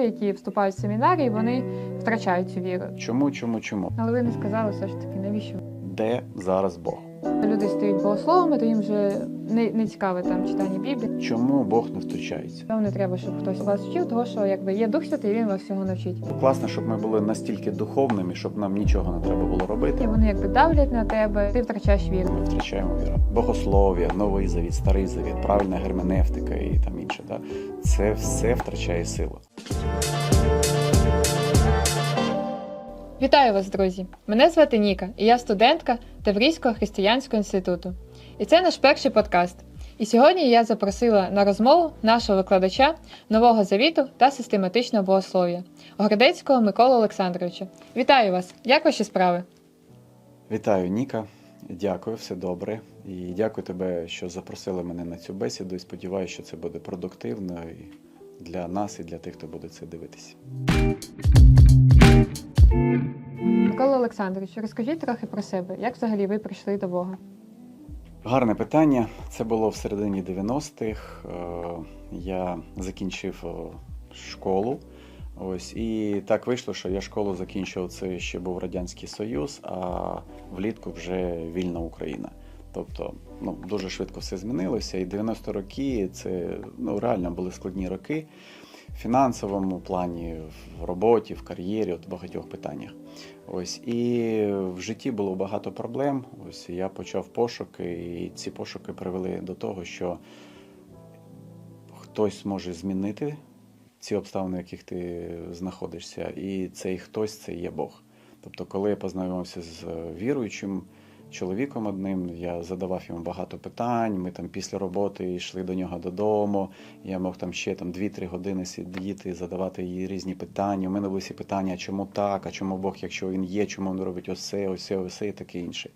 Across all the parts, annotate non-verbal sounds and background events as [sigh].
люди, які вступають в семінарії, вони втрачають цю віру. Чому, чому, чому? Але ви не сказали все ж таки, навіщо? Де зараз Бог? Люди стають богословами, то їм вже не, не цікаве там читання Біблії. Чому Бог не втручається? Вам не треба, щоб хтось вас вчив, того що якби є Дух Святий, він вас всього навчить. Класно, щоб ми були настільки духовними, щоб нам нічого не треба було робити. І вони якби давлять на тебе, ти втрачаєш віру. Ми втрачаємо віру. Богослов'я, новий завіт, старий завіт, правильна герменевтика і там інше. Да? Це все втрачає силу. Вітаю вас, друзі! Мене звати Ніка, і я студентка Таврійського християнського інституту. І це наш перший подкаст. І сьогодні я запросила на розмову нашого викладача нового завіту та систематичного богослов'я Городецького Миколу Олександровича. Вітаю вас! Як ваші справи? Вітаю, Ніка. Дякую, все добре. І дякую тебе, що запросили мене на цю бесіду. І сподіваюся, що це буде продуктивно і для нас, і для тих, хто буде це дивитися. Микола Олександрович, розкажіть трохи про себе, як взагалі ви прийшли до Бога? Гарне питання. Це було в середині 90-х. Е, Я закінчив е, школу. Ось і так вийшло, що я школу закінчив. Це ще був Радянський Союз, а влітку вже вільна Україна. Тобто, ну дуже швидко все змінилося. І 90 роки це ну реально були складні роки фінансовому плані, в роботі, в кар'єрі, от в багатьох питаннях. Ось і в житті було багато проблем. Ось я почав пошуки, і ці пошуки привели до того, що хтось може змінити ці обставини, в яких ти знаходишся, і цей хтось це є Бог. Тобто, коли я познайомився з віруючим чоловіком одним, я задавав йому багато питань. Ми там після роботи йшли до нього додому. Я мог там ще там 2-3 години сидіти, задавати їй різні питання. У мене були всі питання, чому так, а чому Бог, якщо він є, чому він робить ось це, ось ось і таке інше.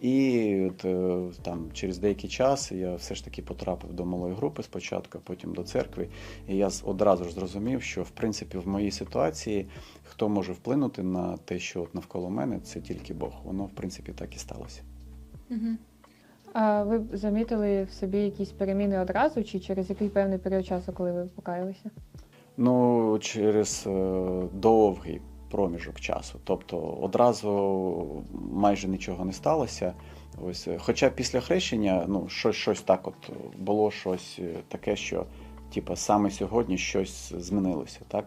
І от, е, там через деякий час я все ж таки потрапив до малої групи спочатку, потім до церкви. І я одразу ж зрозумів, що в принципі в моїй ситуації хто може вплинути на те, що от навколо мене, це тільки Бог. Воно в принципі так і сталося. А ви б замітили в собі якісь переміни одразу, чи через який певний період часу, коли ви покаялися? Ну, через е, довгий проміжок часу. Тобто одразу майже нічого не сталося. Ось, е, хоча після хрещення, ну, щось, щось так от було щось е, таке, що типа, саме сьогодні щось змінилося, так?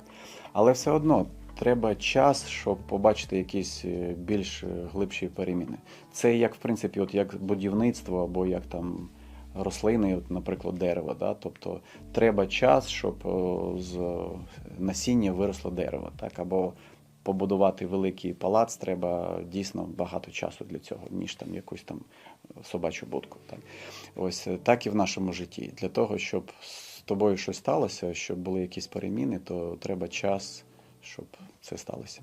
Але все одно треба час, щоб побачити якісь е, більш е, глибші переміни. Це як, в принципі, от як будівництво або як там рослини, от, наприклад, дерево. Да? Тобто треба час, щоб з насіння виросло дерево, так? або побудувати великий палац, треба дійсно багато часу для цього, ніж там якусь там собачу будку. Так? Ось е, так і в нашому житті. Для того, щоб з тобою щось сталося, щоб були якісь переміни, то треба час, щоб це сталося.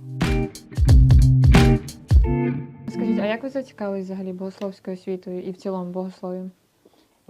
Скажіть, а як ви зацікавились взагалі богословською освітою і в цілому богослов'ям?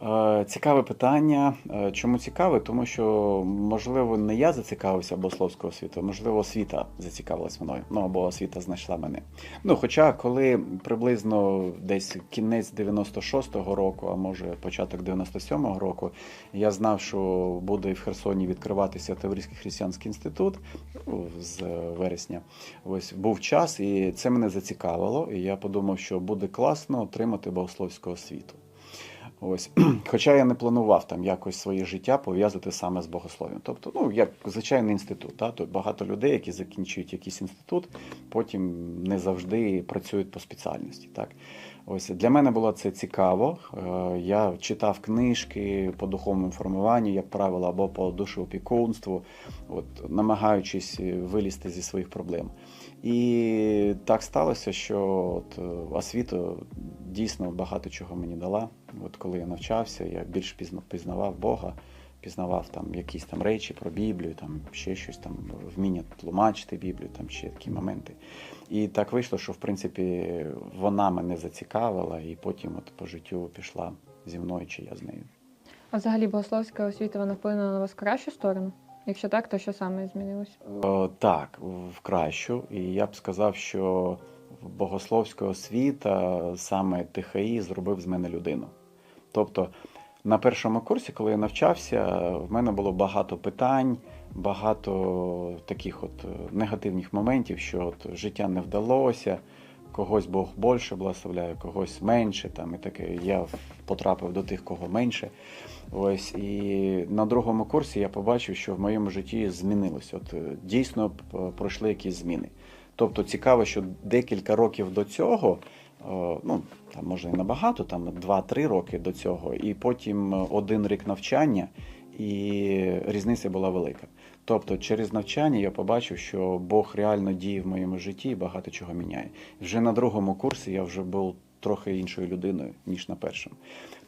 Е, Цікаве питання. Е, Чому цікаве? Тому що, можливо, не я зацікавився богословською освітою, можливо, освіта зацікавилась мною. Ну або освіта знайшла мене. Ну, хоча, коли приблизно десь кінець 96-го року, а може початок 97-го року, я знав, що буде в Херсоні відкриватися Таврійський християнський інститут ну, з вересня. Ось був час, і це мене зацікавило. І я подумав, що буде класно отримати богословську освіту. Ось, [clears throat] хоча я не планував там якось своє життя пов'язати саме з богослов'ям. Тобто, ну як звичайний інститут. Та? Тут багато людей, які закінчують якийсь інститут, потім не завжди працюють по спеціальності. Так? Ось для мене було це цікаво. Е, Я читав книжки по духовному формуванню, як правило, або по душеопікунству, от, намагаючись вилізти зі своїх проблем. І так сталося, що от, е, освіта дійсно багато чого мені дала. От коли я навчався, я більш пізнавав Бога, пізнавав там якісь там речі про Біблію, там ще щось там, вміння тлумачити Біблію, там ще такі моменти. І так вийшло, що в принципі вона мене зацікавила, і потім от по життю пішла зі мною, чи я з нею. А взагалі богословська освіта вона вплинула на вас в кращу сторону? Якщо так, то що саме змінилось? Е, Так, в кращу. І я б сказав, що богословська освіта, саме ТХІ, зробив з мене людину. Тобто, на першому курсі, коли я навчався, в мене було багато питань, багато таких от е, негативних моментів, що от життя не вдалося, когось Бог більше благословляє, когось менше. Там і таке. Я потрапив до тих, кого менше. Ось і на другому курсі я побачив, що в моєму житті змінилось. От е, дійсно пройшли якісь зміни. Тобто цікаво, що декілька років до цього, е, ну там може і набагато, там 2-3 роки до цього, і потім один рік навчання, і різниця була велика. Тобто, через навчання я побачив, що Бог реально діє в моєму житті і багато чого міняє. Вже на другому курсі я вже був трохи іншою людиною, ніж на першому.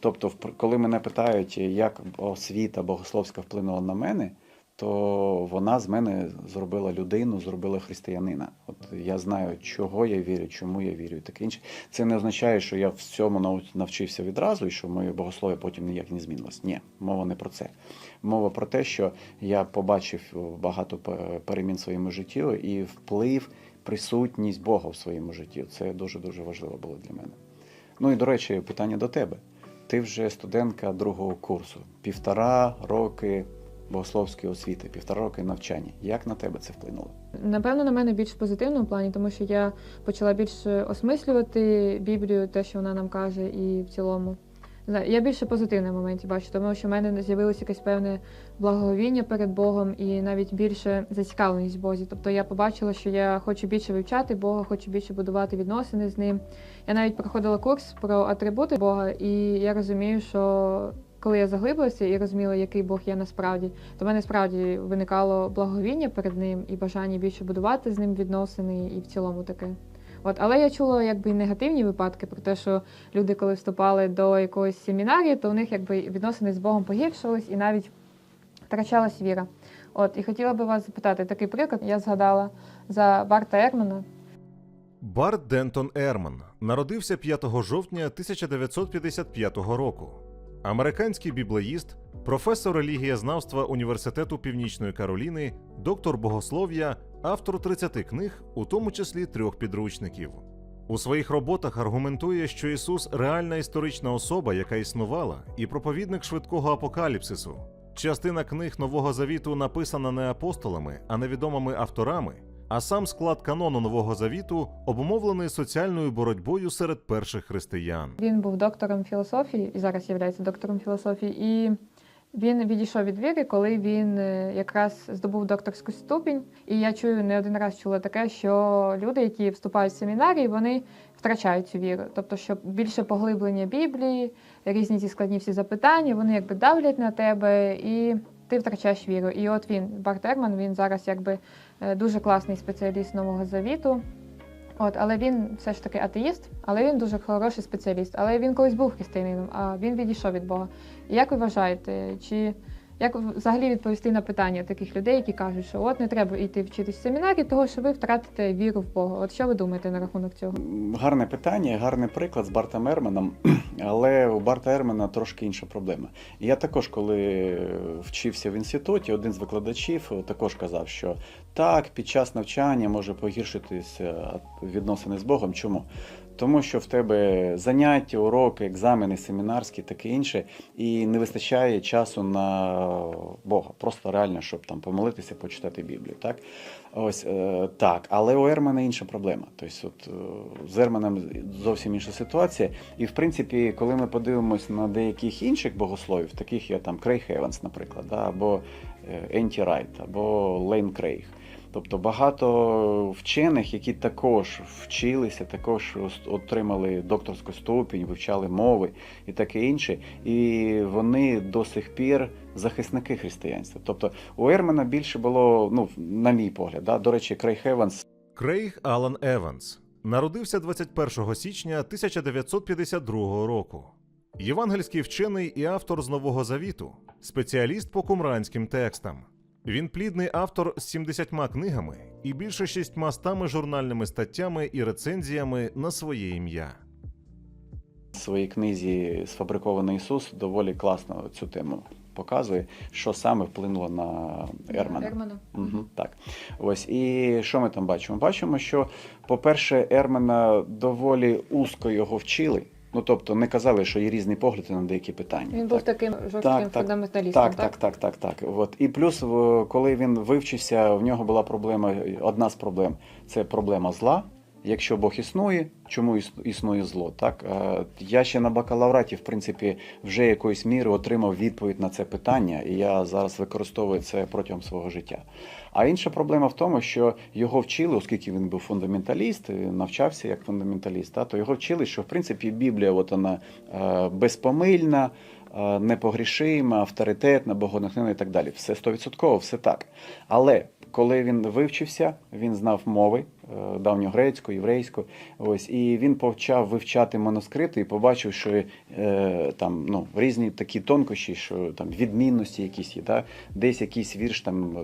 Тобто, коли мене питають, як освіта богословська вплинула на мене, то вона з мене зробила людину, зробила християнина. От я знаю, чого я вірю, чому я вірю і таке інше. Це не означає, що я в цьому навчився відразу і що моє богослов'я потім ніяк не змінилось. Ні, мова не про це. Мова про те, що я побачив багато перемін в своєму житті і вплив, присутність Бога в своєму житті. Це дуже дуже важливо було для мене. Ну і до речі, питання до тебе. Ти вже студентка другого курсу, півтора роки богословської освіти, півтора роки навчання. Як на тебе це вплинуло? Напевно, на мене більш в позитивному плані, тому що я почала більше осмислювати Біблію, те, що вона нам каже, і в цілому. Я більше позитивних моментів бачу, тому що в мене з'явилося якесь певне благоговіння перед Богом і навіть більше зацікавленість в Бозі. Тобто я побачила, що я хочу більше вивчати Бога, хочу більше будувати відносини з ним. Я навіть проходила курс про атрибути Бога, і я розумію, що коли я заглибилася і розуміла, який Бог є насправді, то в мене справді виникало благовіння перед ним і бажання більше будувати з ним відносини, і в цілому таке. От, але я чула якби і негативні випадки про те, що люди, коли вступали до якоїсь семінарії, то у них якби відносини з Богом погіршились і навіть втрачалась віра. От, і хотіла би вас запитати такий приклад. Я згадала за Барта Ермана. Барт Дентон Ерман народився 5 жовтня 1955 року. Американський біблеїст, професор релігієзнавства Університету Північної Кароліни, доктор богослов'я, автор 30 книг, у тому числі трьох підручників. У своїх роботах аргументує, що Ісус реальна історична особа, яка існувала, і проповідник швидкого апокаліпсису. Частина книг Нового Завіту написана не апостолами, а невідомими авторами, а сам склад канону Нового Завіту обумовлений соціальною боротьбою серед перших християн. Він був доктором філософії і зараз є доктором філософії. І він відійшов від віри, коли він е, якраз здобув докторську ступінь. І я чую не один раз чула таке, що люди, які вступають в семінарії, вони втрачають цю віру. Тобто, що більше поглиблення Біблії, різні ці складні всі запитання, вони якби давлять на тебе і. Ти втрачаєш віру. І от він, Барт Ерман, він зараз якби дуже класний спеціаліст нового завіту. От, але він все ж таки атеїст, але він дуже хороший спеціаліст. Але він колись був християнином, а він відійшов від Бога. І як ви вважаєте, чи як взагалі відповісти на питання таких людей, які кажуть, що от не треба йти вчитись в семінарі, того що ви втратите віру в Бога? От що ви думаєте на рахунок цього? Гарне питання, гарний приклад з Бартом Ерманом, [clears throat] але у Барта Ермана трошки інша проблема. Я також, коли вчився в інституті, один з викладачів також казав, що так, під час навчання може погіршитися відносини з Богом. Чому? Тому що в тебе заняття, уроки, екзамени, семінарські, таке інше, і не вистачає часу на Бога. Просто реально, щоб там помолитися, почитати Біблію. Так? Ось е, так. Але у Ермана інша проблема. Тобто, от, е, з Ерманом зовсім інша ситуація. І в принципі, коли ми подивимось на деяких інших богословів, таких як там Крейг Еванс, наприклад, да, або Енті Райт, або Лейн Крейг. Тобто багато вчених, які також вчилися, також отримали докторську ступінь, вивчали мови і таке інше, і вони до сих пір захисники християнства. Тобто у Ермана більше було, ну на мій погляд, да, до речі, Крейг Еванс Крейг Алан Еванс народився 21 січня 1952 року. Євангельський вчений і автор з Нового Завіту, спеціаліст по кумранським текстам. Він плідний автор з 70 книгами і більше 600 журнальними статтями і рецензіями на своє ім'я. в своїй книзі Сфабрикований Ісус доволі класно цю тему показує, що саме вплинуло на Ермана. Ермана. Угу, так. Ось і що ми там бачимо? Бачимо, що, по-перше, Ермана доволі узко його вчили. Ну тобто не казали, що є різні погляди на деякі питання. Він так. був таким жорстким Так, так, фундаменталістом. Так, так, так, так, так. От. І плюс, коли він вивчився, в нього була проблема, одна з проблем це проблема зла. Якщо Бог існує, чому іс- існує зло? Так Е, я ще на бакалавраті, в принципі, вже якоюсь мірою отримав відповідь на це питання, і я зараз використовую це протягом свого життя. А інша проблема в тому, що його вчили, оскільки він був фундаменталіст, навчався як фундаменталіст, та, то його вчили, що в принципі Біблія, от вона е, безпомильна, е, непогрішима, авторитетна, богонатхнена і так далі. Все стовідсотково, все так. Але коли він вивчився, він знав мови давньогрецьку, єврейську, ось і він почав вивчати манускрипти і побачив, що е, там ну різні такі тонкощі, що там відмінності якісь є, да? десь якийсь вірш там.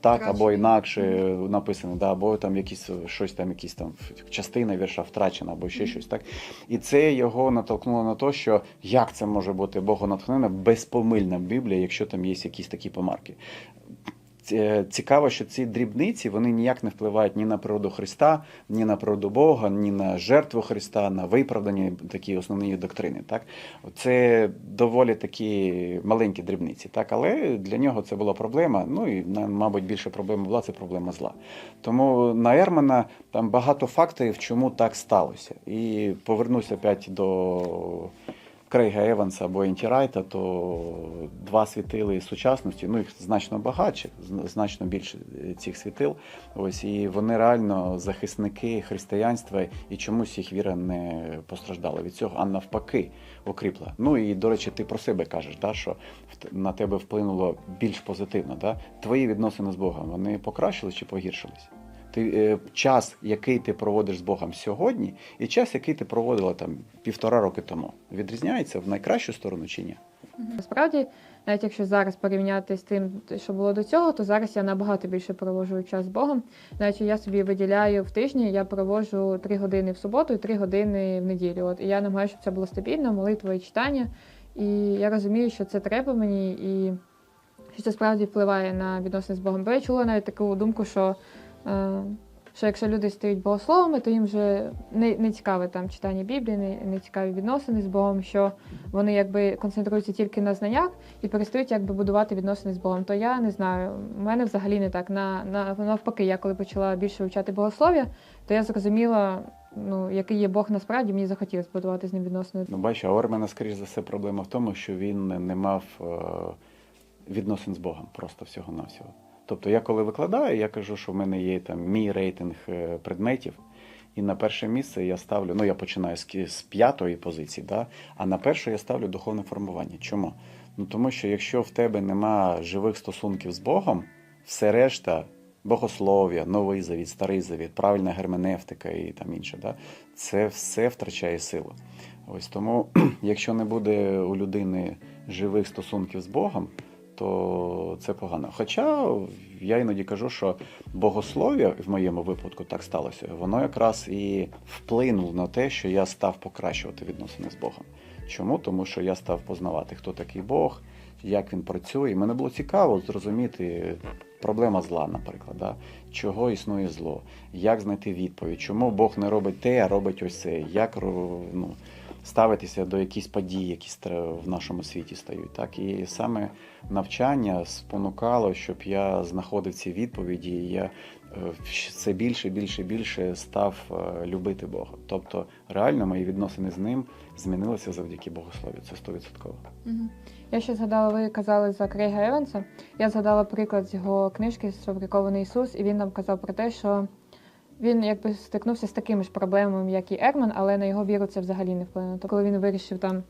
Так, або інакше написано, да, або там якісь щось там, якісь там частина вірша втрачена, або ще щось так. І це його натолкнуло на те, що як це може бути богонатхнена, безпомильна Біблія, якщо там є якісь такі помарки. Ці- Цікаво, що ці дрібниці вони ніяк не впливають ні на природу Христа, ні на природу Бога, ні на жертву Христа, на виправдання такі основні доктрини. Так, це доволі такі маленькі дрібниці, так, але для нього це була проблема. Ну і мабуть більше проблема була це проблема зла. Тому на Ермана там багато факторів, чому так сталося. І повернуся опять до Крейга Еванса або Енті Райта, то два світили сучасності, ну їх значно багатше, зна- значно більше е, цих світил. Ось і вони реально захисники християнства, і чомусь їх віра не постраждала від цього, а навпаки, окріпла. Ну і до речі, ти про себе кажеш, да, що на тебе вплинуло більш позитивно. Да? Твої відносини з Богом вони покращились чи погіршились? Ти е, час, який ти проводиш з Богом сьогодні, і час, який ти проводила там півтора роки тому, відрізняється в найкращу сторону чи ні? Насправді, навіть якщо зараз порівняти з тим, що було до цього, то зараз я набагато більше проводжу час з Богом. Навіть я собі виділяю в тижні, я проводжу три години в суботу і три години в неділю. От і я намагаюся, щоб це було стабільно, молитва і читання. І я розумію, що це треба мені, і що це справді впливає на відносини з Богом. Бо я чула навіть таку думку, що. Е, що якщо люди стають богословами, то їм вже не, не цікаве там читання Біблії, не, не цікаві відносини з Богом, що вони якби концентруються тільки на знаннях і перестають якби будувати відносини з Богом. То я не знаю, у мене взагалі не так. На, на навпаки, я коли почала більше вивчати богослов'я, то я зрозуміла, ну який є Бог насправді, мені захотілося будувати з ним відносини. Ну, бачиш, а Ормена, скоріш за все, проблема в тому, що він не- мав е, відносин з Богом просто всього-навсього. Тобто я коли викладаю, я кажу, що в мене є там мій рейтинг е, предметів, і на перше місце я ставлю, ну я починаю з, з п'ятої позиції, да? а на перше я ставлю духовне формування. Чому? Ну тому що якщо в тебе нема живих стосунків з Богом, все решта. Богослов'я, новий завіт, старий завіт, правильна герменевтика і там інше, да? це все втрачає силу. Ось тому, [clears throat] якщо не буде у людини живих стосунків з Богом, то це погано. Хоча я іноді кажу, що богослов'я в моєму випадку так сталося, воно якраз і вплинуло на те, що я став покращувати відносини з Богом. Чому? Тому що я став познавати, хто такий Бог, як він працює. Мене було цікаво зрозуміти проблема зла, наприклад, да? чого існує зло, як знайти відповідь, чому Бог не робить те, а робить ось це, як ну, ставитися до якихось подій, які в нашому світі стають. Так? І саме навчання спонукало, щоб я знаходив ці відповіді, і я е, все більше, більше, більше став е, любити Бога. Тобто реально мої відносини з ним змінилися завдяки Богослов'ю. Це 100%. Я ще згадала, ви казали за Крейга Еванса. Я згадала приклад з його книжки «Сфабрикований Ісус, і він нам казав про те, що він якби стикнувся з такими ж проблемами, як і Ерман, але на його віру це взагалі не вплинуло. То коли він вирішив там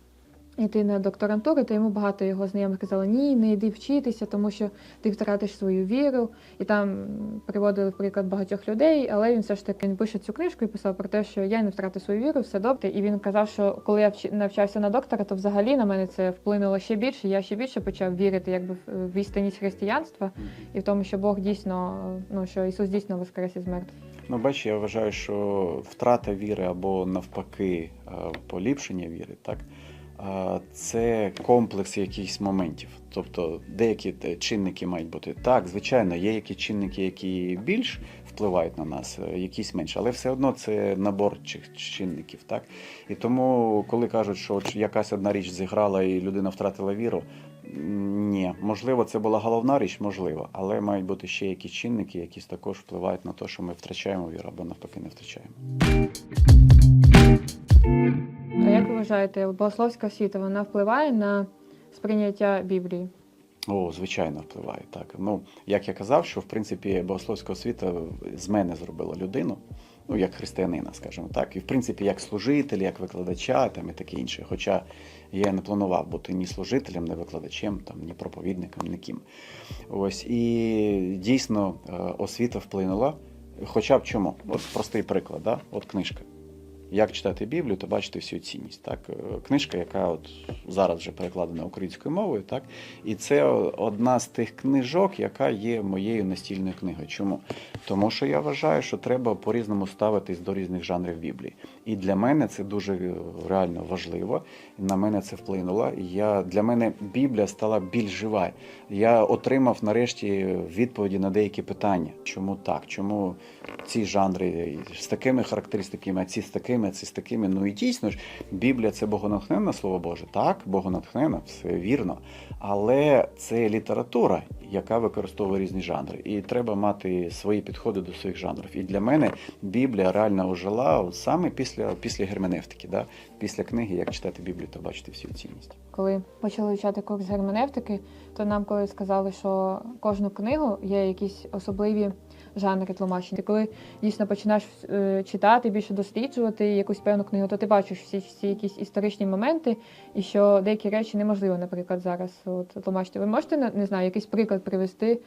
йти на докторантуру, то йому багато його знайомих казали, ні, не йди вчитися, тому що ти втратиш свою віру. І там приводили в приклад багатьох людей, але він все ж таки він пише цю книжку і писав про те, що я не втратив свою віру, все добре. І він казав, що коли я навчався на доктора, то взагалі на мене це вплинуло ще більше. Я ще більше почав вірити якби в істинність християнства і в тому, що Бог дійсно, ну що Ісус дійсно воскрес із мертвих. Ну, бач, я вважаю, що втрата віри або навпаки е, поліпшення віри, так, це комплекс якихось моментів. Тобто деякі чинники мають бути. Так, звичайно, є які чинники, які більш впливають на нас, е, якісь менше, але все одно це набор чинників. Так? І тому, коли кажуть, що якась одна річ зіграла і людина втратила віру, ні, можливо, це була головна річ, можливо, але мають бути ще якісь чинники, які також впливають на те, що ми втрачаємо віру або навпаки не втрачаємо. А як ви вважаєте, богословська освіта вона впливає на сприйняття Біблії? О, звичайно, впливає. Так. Ну, як я казав, що в принципі богословська освіта з мене зробила людину, ну як християнина, скажімо так, і в принципі як служителя, як викладача там і таке інше. Хоча я не планував бути ні служителем, ні викладачем, там, ні проповідником, ні ким. Ось і дійсно е, освіта вплинула. Хоча б чому? От простий приклад, да? от книжка. Як читати Біблію, то бачите всю цінність. Так? Е, Книжка, яка от зараз вже перекладена українською мовою, так? І це одна з тих книжок, яка є моєю настільною книгою. Чому? Тому що я вважаю, що треба по-різному ставитись до різних жанрів Біблії. І для мене це дуже е, реально важливо. На мене це вплинуло. Я, для мене Біблія стала більш жива. Я отримав нарешті відповіді на деякі питання. Чому так? Чому ці жанри з такими характеристиками, а ці з такими, з такими? Ну і дійсно ж, Біблія це богонатхненне слово Боже. Так, богонатхненна, все вірно. Але це література, яка використовує різні жанри. І треба мати свої підходи до своїх жанрів. І для мене Біблія реально ожила саме після, після герменевтики, да? після книги, як читати Біблію, то бачити всю цінність. Коли почали вивчати курс герменевтики, то нам коли сказали, що кожну книгу є якісь особливі жанри тлумачення. Ти коли дійсно починаєш е, читати, більше досліджувати якусь певну книгу, то ти бачиш всі, всі якісь історичні моменти, і що деякі речі неможливо, наприклад, зараз от, тлумачити. Ви можете не знаю, якийсь приклад привести,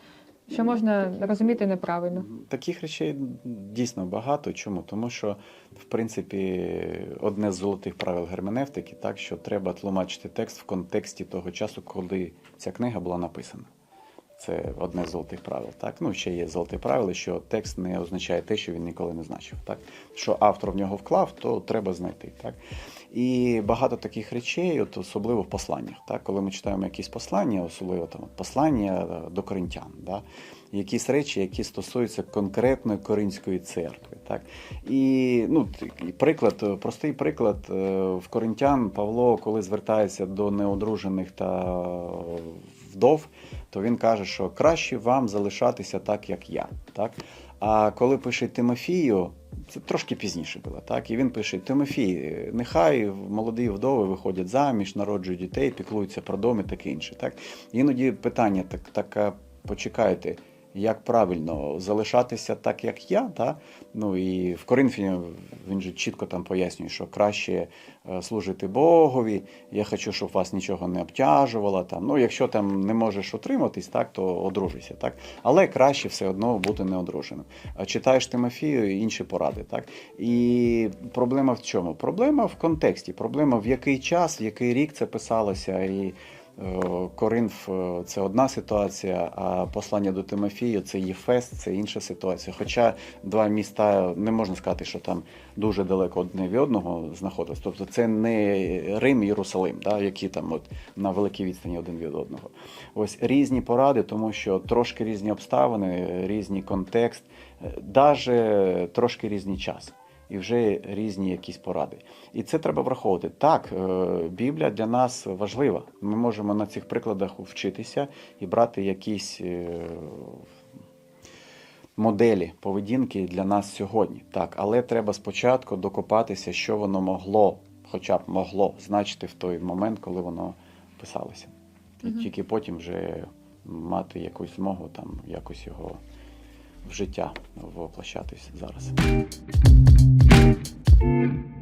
що можна розуміти неправильно? Таких речей дійсно багато. Чому? Тому що, в принципі, одне з золотих правил герменевтики, так що треба тлумачити текст в контексті того часу, коли ця книга була написана. Це одне з золотих правил. Так? Ну, ще є золоте правило, що текст не означає те, що він ніколи не значив. Так? Що автор в нього вклав, то треба знайти. Так? І багато таких речей, от особливо в посланнях. Так? Коли ми читаємо якісь послання, особливо там послання е, до коринтян, да? якісь речі, які стосуються конкретної коринської церкви. Так? І ну, приклад, е, простий приклад е, в коринтян Павло, коли звертається до неодружених та вдов, то він каже, що краще вам залишатися так, як я. Так? А коли пише Тимофію, це трошки пізніше було, так? І він пише: Тимофій, нехай молоді вдови виходять заміж, народжують дітей, піклуються про дом і таке інше. Так? Іноді питання так, так почекайте, як правильно залишатися так, як я. Та? Ну і в Коринфі він же чітко там пояснює, що краще е, служити Богові, я хочу, щоб вас нічого не обтяжувало. Там. Ну, якщо там не можеш утриматись, так, то одружуйся. Так? Але краще все одно бути неодруженим. Читаєш Тимофію інші поради. Так? І проблема в чому? Проблема в контексті, проблема в який час, в який рік це писалося. І Коринф е, це одна ситуація, а послання до Тимофію це Єфес, це інша ситуація. Хоча два міста не можна сказати, що там дуже далеко одне від одного знаходилось. Тобто це не Рим і Єрусалим, да, які там от на великій відстані один від одного. Ось різні поради, тому що трошки різні обставини, різний контекст, навіть трошки різний час. І вже різні якісь поради. І це треба враховувати. Так, е, Біблія для нас важлива. Ми можемо на цих прикладах вчитися і брати якісь е, моделі поведінки для нас сьогодні. Так, але треба спочатку докопатися, що воно могло, хоча б могло значити в той момент, коли воно писалося. І Мгм. тільки потім вже мати якусь змогу там якось його в життя воплощатись зараз.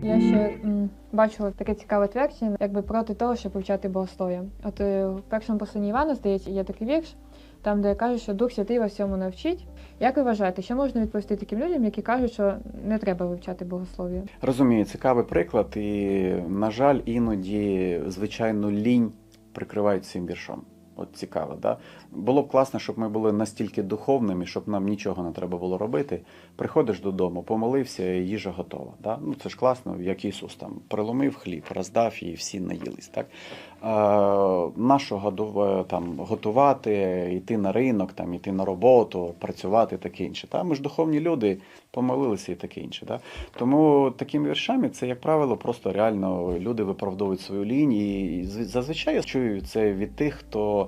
Я ще м, бачила таке цікаве твердження, якби проти того, щоб вивчати богослов'я. От е, в першому посланні Івана, здається, є такий вірш, там, де каже, що Дух Святий вас всьому навчить. Як ви вважаєте, що можна відповісти таким людям, які кажуть, що не треба вивчати богослов'я? Розумію, цікавий приклад, і, на жаль, іноді, звичайно, лінь прикривають цим віршом. От цікаво, да? Було б класно, щоб ми були настільки духовними, щоб нам нічого не треба було робити. Приходиш додому, помолився, їжа готова. Да? Ну це ж класно, як Ісус там приломив хліб, роздав і всі наїлись. Так? Е, нащо там, готувати, йти на ринок, там, йти на роботу, працювати таке інше. Та? Ми ж духовні люди, помолилися і таке інше. Да? Тому такими віршами це, як правило, просто реально люди виправдовують свою лінію. І зазвичай я чую це від тих, хто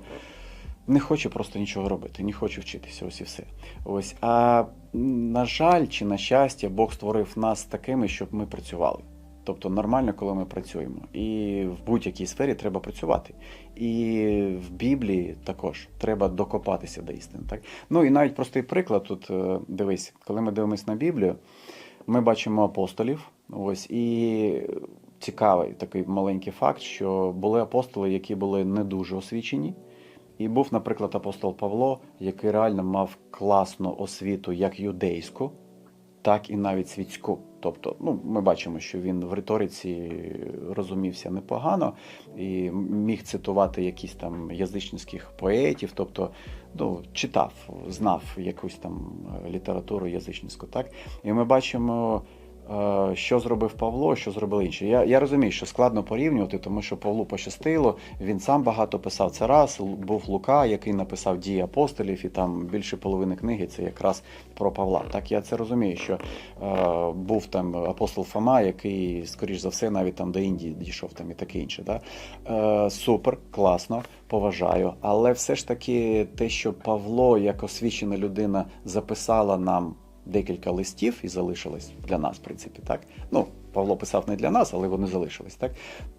не хоче просто нічого робити, не хоче вчитися, ось і все. Ось. А на жаль, чи на щастя, Бог створив нас такими, щоб ми працювали. Тобто нормально, коли ми працюємо. І в будь-якій сфері треба працювати. І в Біблії також треба докопатися до істини. Так? Ну і навіть простий приклад тут е, дивись, коли ми дивимося на Біблію, ми бачимо апостолів. Ось і цікавий такий маленький факт, що були апостоли, які були не дуже освічені. І був, наприклад, апостол Павло, який реально мав класну освіту як юдейську, так і навіть світську. Тобто, ну, ми бачимо, що він в риториці розумівся непогано і міг цитувати якісь там язичницьких поетів, тобто ну, читав, знав якусь там е, літературу язичницьку. Так? І ми бачимо, що зробив Павло, що зробили інші. Я, я розумію, що складно порівнювати, тому що Павлу пощастило, він сам багато писав це раз. Був Лука, який написав дії апостолів, і там більше половини книги це якраз про Павла. Так я це розумію, що е, був там апостол Фома, який, скоріш за все, навіть там до Індії дійшов там і таке інше. Да? Е, супер, класно, поважаю. Але все ж таки, те, що Павло, як освічена людина, записала нам декілька листів і залишилось для нас, в принципі, так. Ну, Павло писав не для нас, але вони залишились, так?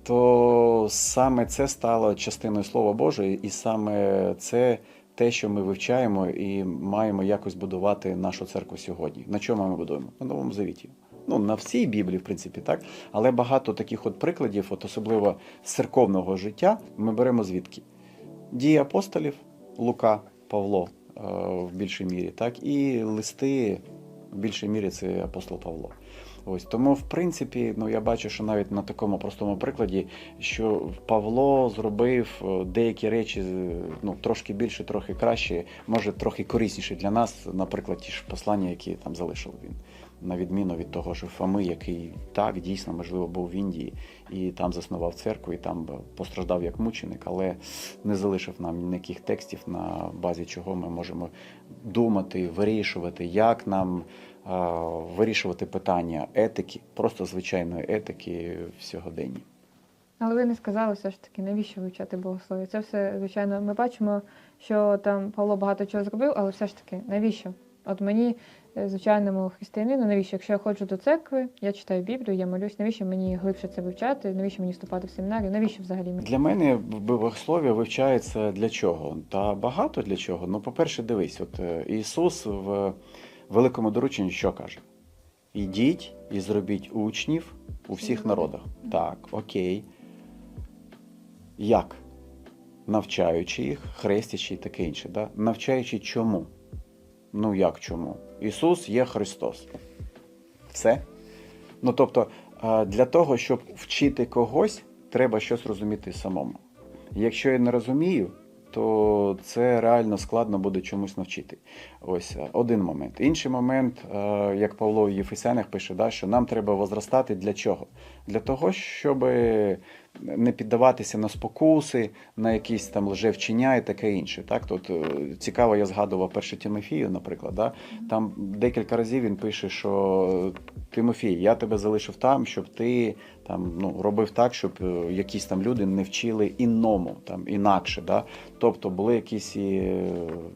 То саме це стало частиною Слова Божого, і саме це те, що ми вивчаємо і маємо якось будувати нашу церкву сьогодні. На чому ми будуємо? На Новому Завіті. Ну, на всій Біблії, в принципі, так. Але багато таких от прикладів, от особливо з церковного життя, ми беремо звідки? Дії апостолів, Лука, Павло е, в більшій мірі, так, і листи в більшій мірі це апостол Павло. Ось тому, в принципі, ну я бачу, що навіть на такому простому прикладі, що Павло зробив е, деякі речі ну трошки більше, трохи краще, може трохи корисніше для нас, наприклад, ті ж послання, які там залишив він. На відміну від того ж Фоми, який так дійсно можливо був в Індії і там заснував церкву, і там постраждав як мученик, але не залишив нам ніяких текстів, на базі чого ми можемо думати, вирішувати, як нам вирішувати питання етики, просто звичайної етики в сьогоденні. Але ви не сказали все ж таки, навіщо вивчати богослов'я? Це все, звичайно, ми бачимо, що там Павло багато чого зробив, але все ж таки, навіщо? От мені, звичайному християнину, навіщо? Якщо я ходжу до церкви, я читаю Біблію, я молюсь, навіщо мені глибше це вивчати? Навіщо мені вступати в семінарію? Навіщо взагалі мені? Для мене богослов'я вивчається для чого? Та багато для чого. Ну, по-перше, дивись, от е, Ісус в великому дорученні що каже? Ідіть і зробіть учнів у всіх народах. Так, окей. Як? Навчаючи їх, хрестячи і таке інше. Да? Навчаючи чому? Ну як чому? Ісус є Христос. Все. Ну тобто, для того, щоб вчити когось, треба щось розуміти самому. Якщо я не розумію, то це реально складно буде чомусь навчити. Ось е, один момент. Інший момент, е, як Павло в Єфесянах пише, що нам треба возростати для чого? Для того, щоб не піддаватися на спокуси, на якісь там лжевчення і таке інше. Так, тут е, цікаво, я згадував перше Тимофію, наприклад. Да? Там декілька разів він пише, що Тимофій, я тебе залишив там, щоб ти там ну робив так, щоб е, якісь там люди не вчили інному, там інакше. Да? Тобто були якісь і, е,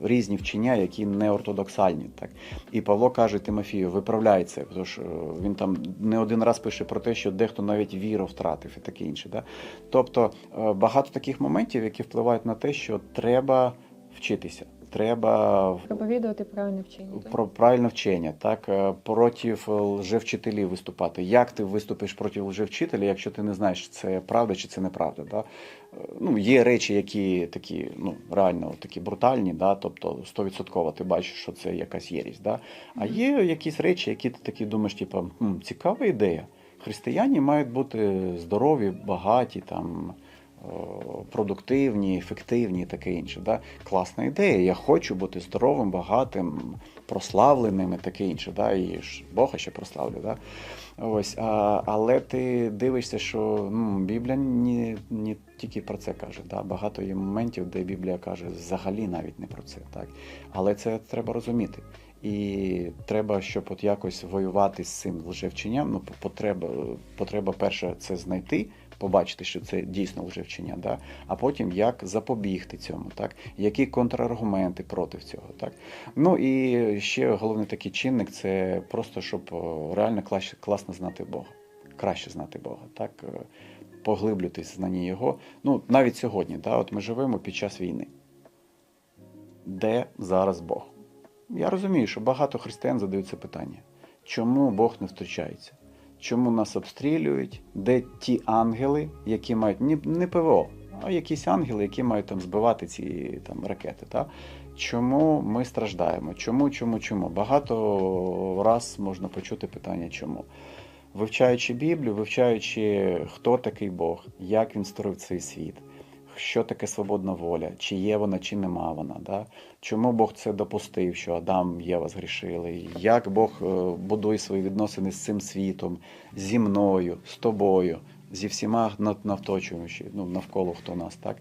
різні вчення, які не ортодоксальні. Так? І Павло каже Тимофію, виправляй це, тому що е, він там не один раз пише про те, що дехто навіть віру втратив і таке інше. Да? Тобто е, багато таких моментів, які впливають на те, що треба вчитися. Треба Проповідувати правильне вчення. про правильне вчення, так е, проти лжевчителів виступати. Як ти виступиш проти лжевчителя, якщо ти не знаєш, це правда чи це неправда? Да? Е, Ну, є речі, які такі, ну реально такі брутальні, да? тобто 100% ти бачиш, що це якась єрість. Да? А є якісь речі, які ти такі думаєш, типу, цікава ідея. Християни мають бути здорові, багаті, там, продуктивні, ефективні таке інше. Да? Класна ідея. Я хочу бути здоровим, багатим, прославленим і таке інше. Да? І Бога ще прославлю. Да? Ось, а, але ти дивишся, що ну, Біблія не, не тільки про це каже. Да? Багато є моментів, де Біблія каже взагалі навіть не про це. Так? Але це треба розуміти. І треба, щоб от якось воювати з цим лжевченням. Ну, потреба, потреба перша це знайти, побачити, що це дійсно лжевчення, да? а потім як запобігти цьому, так? які контраргументи проти цього. Так? Ну і ще головний такий чинник це просто щоб реально класно знати Бога, краще знати Бога. Так? Е, Поглиблюватись в знанні Його. Ну, навіть сьогодні, да? от ми живемо під час війни. Де зараз Бог? Я розумію, що багато християн задаються питання, чому Бог не втручається? Чому нас обстрілюють? Де ті ангели, які мають не, ПВО, а якісь ангели, які мають там збивати ці там ракети? Та? Чому ми страждаємо? Чому, чому, чому? Багато раз можна почути питання, чому. Вивчаючи Біблію, вивчаючи, хто такий Бог, як він створив цей світ, що таке свободна воля, чи є вона, чи нема вона. Да? Чому Бог це допустив, що Адам Єва згрішили? Як Бог е, будує свої відносини з цим світом, зі мною, з тобою, зі всіма нав- навточуючи, ну, навколо хто нас, так?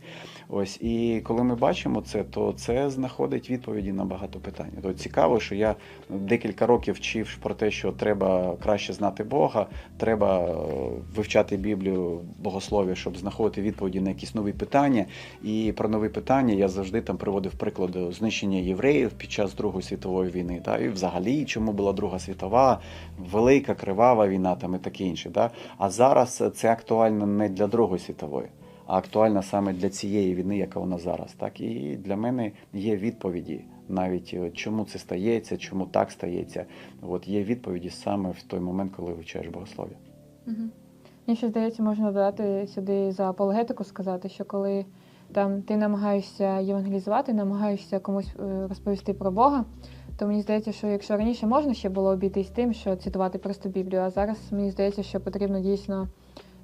Ось, і коли ми бачимо це, то це знаходить відповіді на багато питань. То цікаво, що я декілька років вчив про те, що треба краще знати Бога, треба е, вивчати Біблію, богослов'я, щоб знаходити відповіді на якісь нові питання. І про нові питання я завжди там приводив приклади знищення євреїв під час Другої світової війни, та і взагалі чому була Друга світова, велика кривава війна там і таке інше. Да? А зараз це актуально не для Другої світової. А актуальна саме для цієї війни, яка вона зараз. Так і для мене є відповіді, навіть е, чому це стається, чому так стається. От є відповіді саме в той момент, коли вивчаєш богослов'я. Угу. Мені ще здається, можна додати сюди за апологетику сказати, що коли там ти намагаєшся євангелізувати, намагаєшся комусь е, розповісти про Бога, то мені здається, що якщо раніше можна ще було обійтись тим, що цитувати просто Біблію, а зараз мені здається, що потрібно дійсно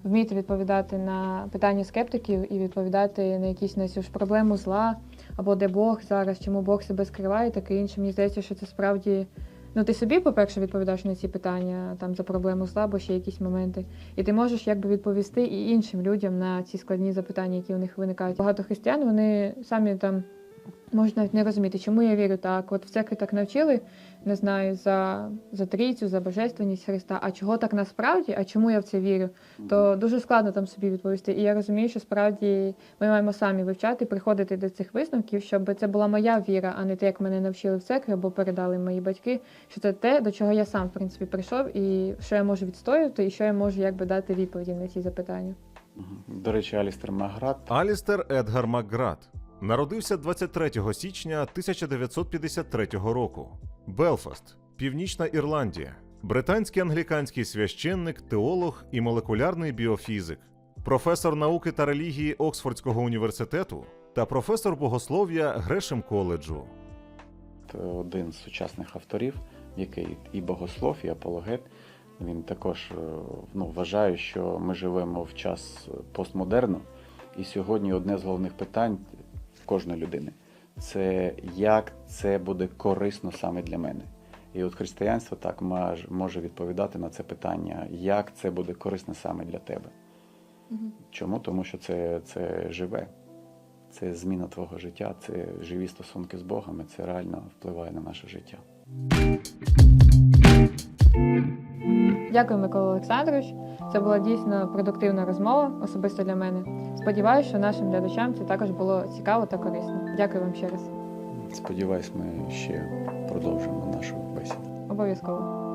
вміти відповідати на питання скептиків і відповідати на якісь на цю ж проблему зла, або де Бог зараз, чому Бог себе скриває, таке інше. Мені здається, що це справді. Ну, ти собі, по-перше, відповідаєш на ці питання там за проблему зла, або ще якісь моменти. І ти можеш якби відповісти і іншим людям на ці складні запитання, які у них виникають. Багато християн вони самі там навіть не розуміти, чому я вірю так. От в церкві так навчили, не знаю, за, за трійцю, за божественність Христа. А чого так насправді, а чому я в це вірю? То дуже складно там собі відповісти. І я розумію, що справді ми маємо самі вивчати, приходити до цих висновків, щоб це була моя віра, а не те, як мене навчили в церкві або передали мої батьки. Що це те, до чого я сам в принципі прийшов, і що я можу відстоювати, і що я можу якби дати відповіді на ці запитання. До речі, Алістер Маград Алістер Едгар Макград народився 23 січня 1953 року. Белфаст, Північна Ірландія, британський англіканський священник, теолог і молекулярний біофізик, професор науки та релігії Оксфордського університету та професор богослов'я Грешем коледжу. один з сучасних авторів, який і богослов, і апологет. Він також е, ну, вважає, що ми живемо в час постмодерну, і сьогодні одне з головних питань кожної людини це як це буде корисно саме для мене. І от християнство так може відповідати на це питання, як це буде корисно саме для тебе. Чому? Тому що це, це живе, це зміна твого життя, це живі стосунки з Богом, і це реально впливає на наше життя. Дякую, Микола Олександрович. Це була дійсно продуктивна розмова, особисто для мене. Сподіваюся, що нашим глядачам це також було цікаво та корисно. Дякую вам ще раз. Сподіваюсь, ми ще продовжимо нашу бесіду. Обов'язково.